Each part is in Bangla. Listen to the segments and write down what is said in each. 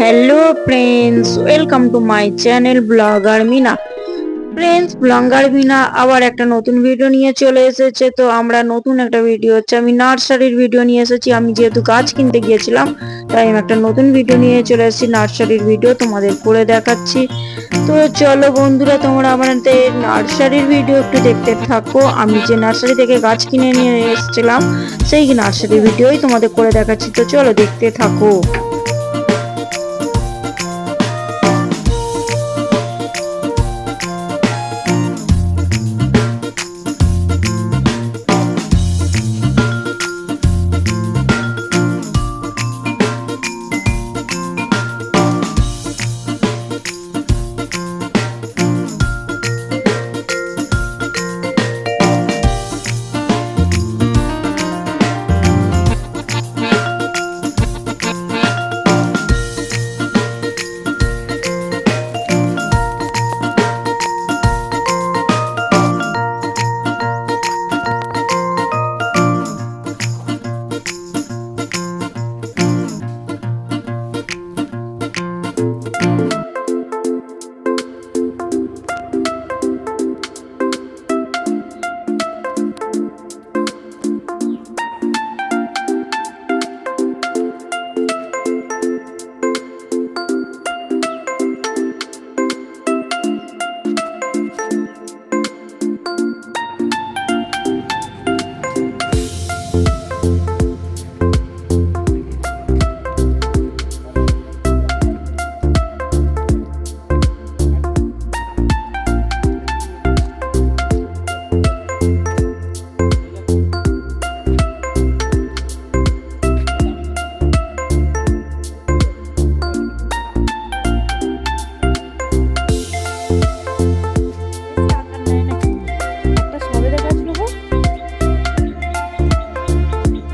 Hello friends welcome to my channel blogger Mina friends blogger Mina আবার একটা নতুন ভিডিও নিয়ে চলে এসেছে। তো আমরা নতুন একটা ভিডিও হচ্ছে, আমি নার্সারির ভিডিও নিয়ে এসেছি। আমি যেহেতু গাছ কিনতে গিয়েছিলাম, তাই আমি একটা নতুন ভিডিও নিয়ে চলে এসেছি। নার্সারির ভিডিও তোমাদের করে দেখাচ্ছি। তো চলো বন্ধুরা, তোমরা আমাদের নার্সারির ভিডিও একটু দেখতে থাকো। আমি যে নার্সারি থেকে গাছ কিনে নিয়ে এসেছিলাম, সেই নার্সারির ভিডিওই তোমাদের করে দেখাচ্ছি। তো চলো দেখতে থাকো।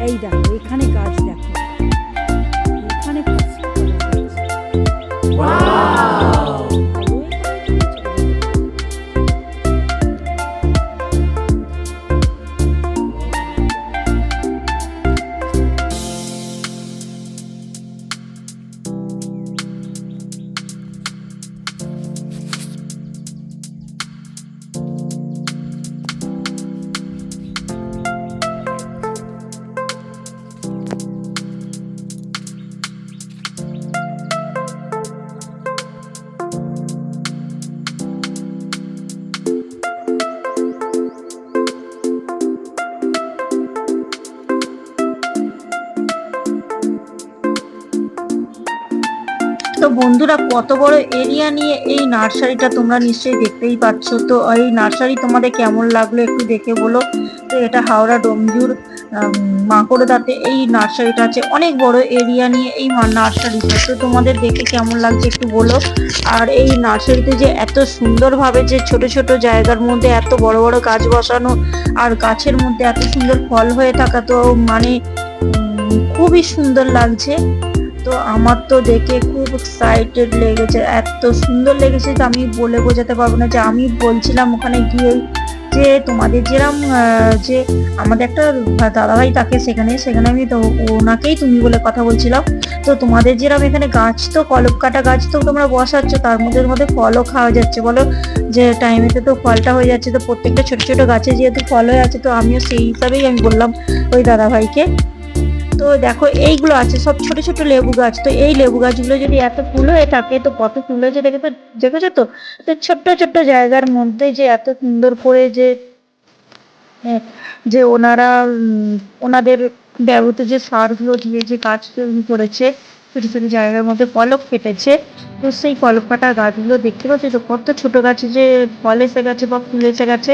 এই বন্ধুরা, কত বড় এরিয়া নিয়ে এই নার্সারিটা তোমরা নিশ্চয়ই দেখতেই পাচ্ছ। তো এই নার্সারি তোমাদের কেমন লাগল একটু দেখে বলো। তো এটা হাওড়া ডোমজুর মাকড়দাতে এই নার্সারিটা আছে। অনেক বড় এরিয়া নিয়ে এই নার্সারিটা। তো তোমাদের দেখে কেমন লাগছে একটু বলো। আর এই নার্সারিতে যে এত সুন্দরভাবে যে ছোট ছোট জায়গার মধ্যে এত বড় বড় গাছ বসানো আর গাছের মধ্যে এত সুন্দর ফল হয়ে থাকা তো মানে খুবই সুন্দর লাগছে। তো আমার তো দেখে খুব এক্সাইটেড লেগেছে, এত সুন্দর লেগেছে যে আমি বলে বোঝাতে পারব না যে আমি বলছিলাম ওখানে গিয়ে যে তোমাদের যেরম যে আমাদের একটা দাদাভাই থাকে সেখানে সেখানে আমি তো ওনাকেই তুমি বলে কথা বলছিলাম। তো তোমাদের যেরকম এখানে গাছ তো কলপ কাটা গাছ তো তোমরা বসাচ্ছ, তার মধ্যে মধ্যে ফলও খাওয়া যাচ্ছে। বলো যে টাইমেতে তো ফলটা হয়ে যাচ্ছে, তো প্রত্যেকটা ছোট ছোট গাছে যেহেতু ফল হয়ে আছে, তো আমিও সেই হিসাবেই আমি বললাম ওই দাদাভাইকে। তো দেখো এইগুলো আছে সব ছোট ছোট লেবু গাছ। তো এই লেবু গাছগুলো যদি এত ফুল হয়ে থাকে তো কত ফুল হয়েছে দেখে তো দেখেছ তো? তো ছোট্ট ছোট্ট জায়গার মধ্যে যে এত সুন্দর করে যে হ্যাঁ, যে ওনারা ওনাদের ব্যবহৃত যে সারগুলো দিয়ে যে গাছ তৈরি করেছে ছোট ছোট জায়গার মধ্যে পলক ফেটেছে তো সেই পলক কাটা গাছগুলো দেখতে পাচ্ছি তো কত ছোট গাছে যে ফল এসে গেছে বা ফুল এসে গেছে।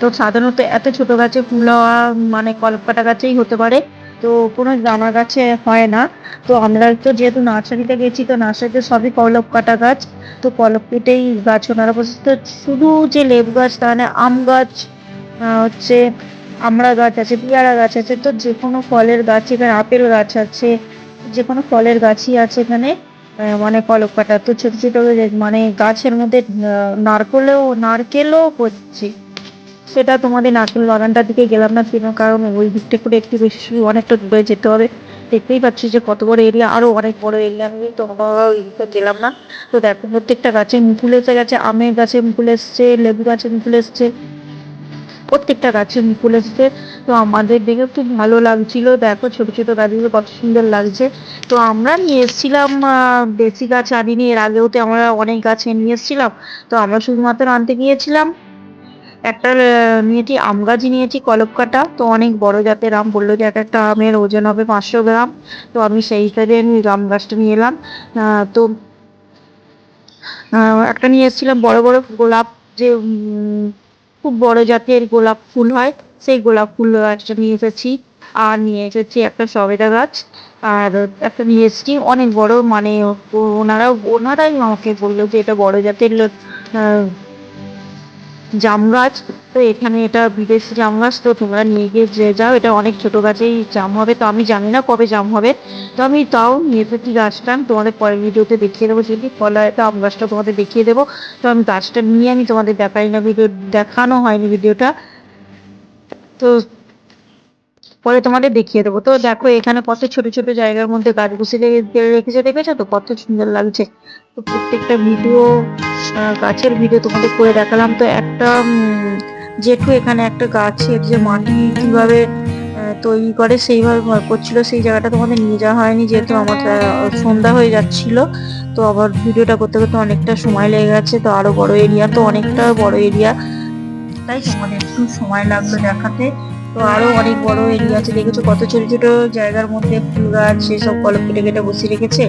তো সাধারণত এত ছোট গাছে ফুল হওয়া মানে কলকাটা গাছেই হতে পারে। তো কোনো দানা গাছে হয় না। তো আমরা তো যেহেতু নার্সারিতে গেছি, তো নার্সারিতে সবই কলপ কাটা গাছ। তো কলপ কেটেই গাছ ওনারা বসে শুধু যে লেবু গাছ, তা না, আম গাছ হচ্ছে আমড়া গাছ আছে, পেয়ারা গাছ আছে, তো যে কোনো ফলের গাছ, এখানে আপেল গাছ আছে, যে কোনো ফলের গাছই আছে এখানে মানে কলপ কাটা। তো ছোট ছোট মানে গাছের মধ্যে নারকেলও নারকেলও হচ্ছে। সেটা তোমাদের নারকেল বাগানটার দিকে গেলাম না, কেন? কারণ ওই দিকটা করে একটু বেশি অনেকটা দূরে যেতে হবে। দেখতেই পাচ্ছি যে কত বড় এরিয়া আরও অনেক বড় এরিয়া আমি তোমরা গেলাম না। তো দেখো, প্রত্যেকটা গাছে মুকুল এসে গেছে, আমের গাছে মুকুল এসছে, লেবু গাছে মুকুল এসছে, প্রত্যেকটা গাছে মুকুল এসছে। তো আমাদের দেখে খুব ভালো লাগছিল। দেখো, ছোট ছোট গাছগুলো কত সুন্দর লাগছে। তো আমরা নিয়ে এসেছিলাম দেশি গাছ আনিনি, এর আগেও তো আমরা অনেক গাছ নিয়ে এসেছিলাম। তো আমরা শুধুমাত্র আনতে গিয়েছিলাম। একটা নিয়েছি আম গাছই নিয়েছি, কলপ কাটা। তো অনেক বড় জাতের আম, বলল যে এক একটা আমের ওজন হবে পাঁচশো গ্রাম। তো আমি সেই হিসাবে আমি আম গাছটা নিয়ে এলাম। তো একটা নিয়ে এসেছিলাম বড় বড় গোলাপ যে খুব বড় জাতের গোলাপ ফুল হয়, সেই গোলাপ ফুল গাছটা নিয়ে এসেছি। আর নিয়ে এসেছি একটা সবেদা গাছ। আর একটা নিয়ে এসেছি অনেক বড় মানে ও- ওনারাও, ওনারাই আমাকে বলল যে এটা বড় জাতের আহ, জাম গাছ তো এখানে এটা বিদেশি জাম গাছ তো তোমরা নিয়ে গিয়ে যে যাও এটা অনেক ছোট গাছেই জাম হবে তো আমি জানি না কবে জাম হবে। তো আমি তাও নিয়ে এসেছি গাছটা তোমাদের পরের ভিডিওতে দেখিয়ে দেবো যদি কলা আম গাছটা তোমাদের দেখিয়ে দেবো। তো আমি গাছটা নিয়ে আমি তোমাদের দেখাই না ভিডিও দেখানো হয়নি ভিডিওটা। তো পরে তোমাদের দেখিয়ে দেবো। তো দেখো, এখানে কত ছোট ছোট জায়গার মধ্যে গাছ বসিয়ে রেখেছে দেখেছ তো? কত সুন্দর লাগছে। তো প্রত্যেকটা ভিডিও গাছের ভিডিও তোমাদের করে দেখালাম। তো একটা জেঠু এখানে একটা গাছের যে মাটি কীভাবে তৈরি করে, সেইভাবে করছিল। সেই জায়গাটা তোমাদের নিয়ে যাওয়া হয়নি, যেহেতু আমার সন্ধ্যা হয়ে যাচ্ছিল। তো আবার ভিডিওটা করতে করতে অনেকটা সময় লেগে গেছে। তো আরও বড় এরিয়া, তো অনেকটা বড় এরিয়া। তাই তোমাদের একটু সময় লাগল দেখাতে। তো আরও অনেক বড় এরিয়া আছে। দেখেছ কত ছোট ছোট জায়গার মধ্যে ফুল গাছ, সেসব কলম কেটে কেটে বসিয়ে রেখেছে।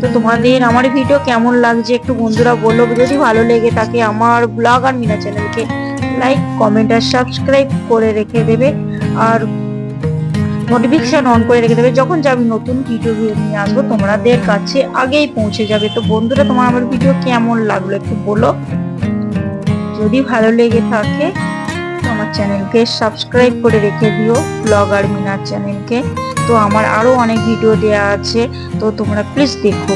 তো তোমাদের আমার ভিডিও কেমন লাগছে একটু বন্ধুরা বলল যদি ভালো লেগে থাকে আমার ব্লগ আর মিনা চ্যানেলকে লাইক কমেন্ট আর সাবস্ক্রাইব করে রেখে দেবে। আর নোটিফিকেশন অন করে রেখে দেবে। যখন যে আমি নতুন ভিডিও নিয়ে আসব, তোমাদের কাছে আগেই পৌঁছে যাবে। তো বন্ধুরা, তোমার আমার ভিডিও কেমন লাগল একটু বলো। যদি ভালো লেগে থাকে চ্যানেলকে সাবস্ক্রাইব করে রেখে দিও ব্লগার মিনার চ্যানেলকে। তো আমার আরও অনেক ভিডিও দেয়া আছে, তো তোমরা প্লিজ দেখো।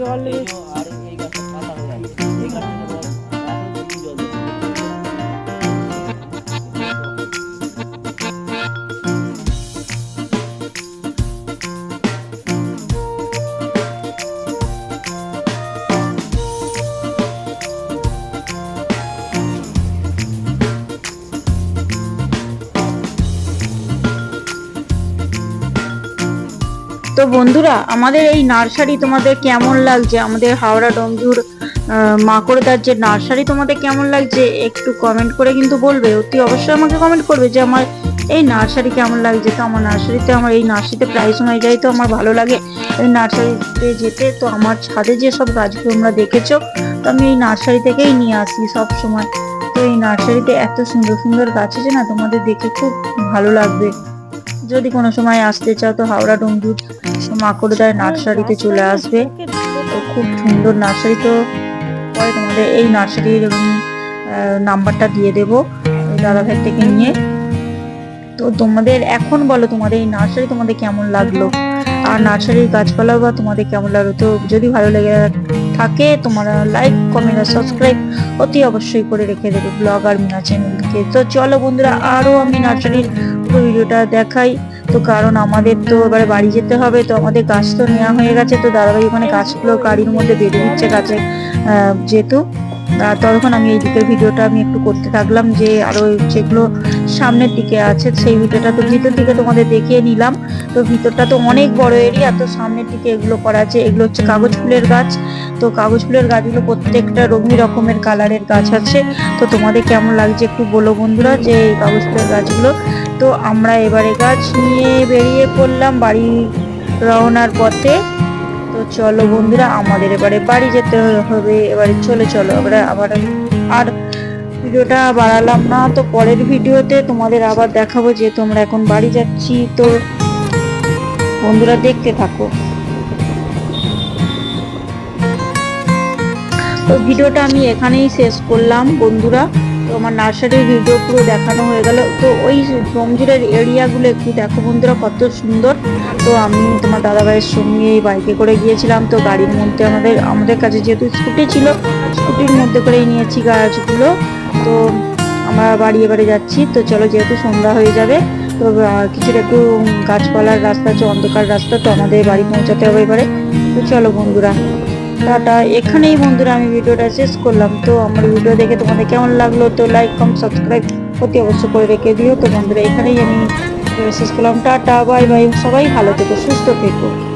jolly. Oh. তো বন্ধুরা, আমাদের এই নার্সারি তোমাদের কেমন লাগছে? আমাদের হাওড়া ডোমজুর মাকড়দার যে নার্সারি তোমাদের কেমন লাগছে? একটু কমেন্ট করে কিন্তু বলবে। অতি অবশ্যই আমাকে কমেন্ট করবে যে আমার এই নার্সারি কেমন লাগছে? তো আমার নার্সারিতে, আমার এই নার্সারিতে প্রায় সময় যাই তো আমার ভালো লাগে। এই নার্সারিতে যেতে, তো আমার ছাদে যে সব গাছগুলো তোমরা দেখেছ, তো আমি এই নার্সারি থেকেই নিয়ে আসি সব সময়। তো এই নার্সারিতে এত সুন্দর সুন্দর গাছ আছে না, তোমাদের দেখে খুব ভালো লাগবে। যদি কোনো সময় আসতে চাও তো হাওড়া ডোমজুর মাকড়দার নার্সারিতে চলে আসবে। তো খুব সুন্দর নার্সারি তো পরে তোমাদের এই নার্সারির নাম্বারটা দিয়ে দেবো ওই দাদা ভাই থেকে নিয়ে। তো তোমাদের এখন বলো তোমাদের এই নার্সারি তোমাদের কেমন লাগল? আর নার্সারির গাছপালা বা তোমাদের কেমন লাগল? তো যদি ভালো লেগে থাকে তোমরা লাইক কমেন্ট আর সাবস্ক্রাইব অতি অবশ্যই করে রেখে দেবে ব্লগ আর মিনা চ্যানেলকে। তো চলো বন্ধুরা, আরও আমি নার্সারির পুরো ভিডিওটা দেখাই। তো কারণ আমাদের তো এবারে বাড়ি যেতে হবে, তো আমাদের গাছ তো নেওয়া হয়ে গেছে, তো দাদাভাই ওখানে গাছগুলো গাড়ির মধ্যে বেঁধে দিচ্ছে গাছে যেহেতু তখন আমি এই দিকের ভিডিওটা আমি একটু করতে থাকলাম যে আরও যেগুলো সামনের দিকে আছে সেই ভিডিওটা তো ভিতর দিকে তোমাদের দেখিয়ে নিলাম। তো ভিতরটা তো অনেক বড় এরিয়া তো সামনের দিকে এগুলো করা আছে। এগুলো হচ্ছে কাগজ ফুলের গাছ। তো কাগজ ফুলের গাছগুলো প্রত্যেকটা রঙি রকমের কালারের গাছ আছে। তো তোমাদের কেমন লাগছে একটু বলো বন্ধুরা যে এই কাগজ ফুলের গাছগুলো। তো আমরা এবারে গাছ নিয়ে বেরিয়ে পড়লাম বাড়ি রওনার পথে। তো চলো বন্ধুরা, আমাদের এবারে বাড়ি যেতে হবে। এবারে চলে, চলো এবারে আবার আর ভিডিওটা বাড়ালাম না। তো পরের ভিডিওতে তোমাদের আবার দেখাবো যে তোমরা এখন বাড়ি যাচ্ছি। তো বন্ধুরা, দেখতে থাকো। তো ভিডিওটা আমি এখানেই শেষ করলাম বন্ধুরা। তো আমার নার্সারির ভিডিও পুরো দেখানো হয়ে গেল। তো ওই রমজুরের এরিয়াগুলো একটু দেখো বন্ধুরা, কত সুন্দর। তো আমি তোমার দাদাভাইয়ের সঙ্গে বাইকে করে গিয়েছিলাম। তো গাড়ির মধ্যে আমাদের আমাদের কাছে যেহেতু স্কুটি ছিল স্কুটির মধ্যে করেই নিয়েছি গাছগুলো। তো আমরা বাড়ি এবারে যাচ্ছি। তো চলো যেহেতু সন্ধ্যা হয়ে যাবে, তো কিছুটা একটু গাছপালার রাস্তা আছে, অন্ধকার রাস্তা, তো আমাদের বাড়ি পৌঁছাতে হবে এবারে। তো চলো বন্ধুরা। টাটা। এখানেই বন্ধুরা আমি ভিডিওটা শেষ করলাম। তো আমার ভিডিও দেখে তোমাদের কেমন লাগল? তো লাইক কম সাবস্ক্রাইব অতি অবশ্য করে রেখে দিও। তো বন্ধুরা, এখানেই আমি শেষ করলাম। টাটা বাই বাই সবাই ভালো থেকো, সুস্থ থেকো।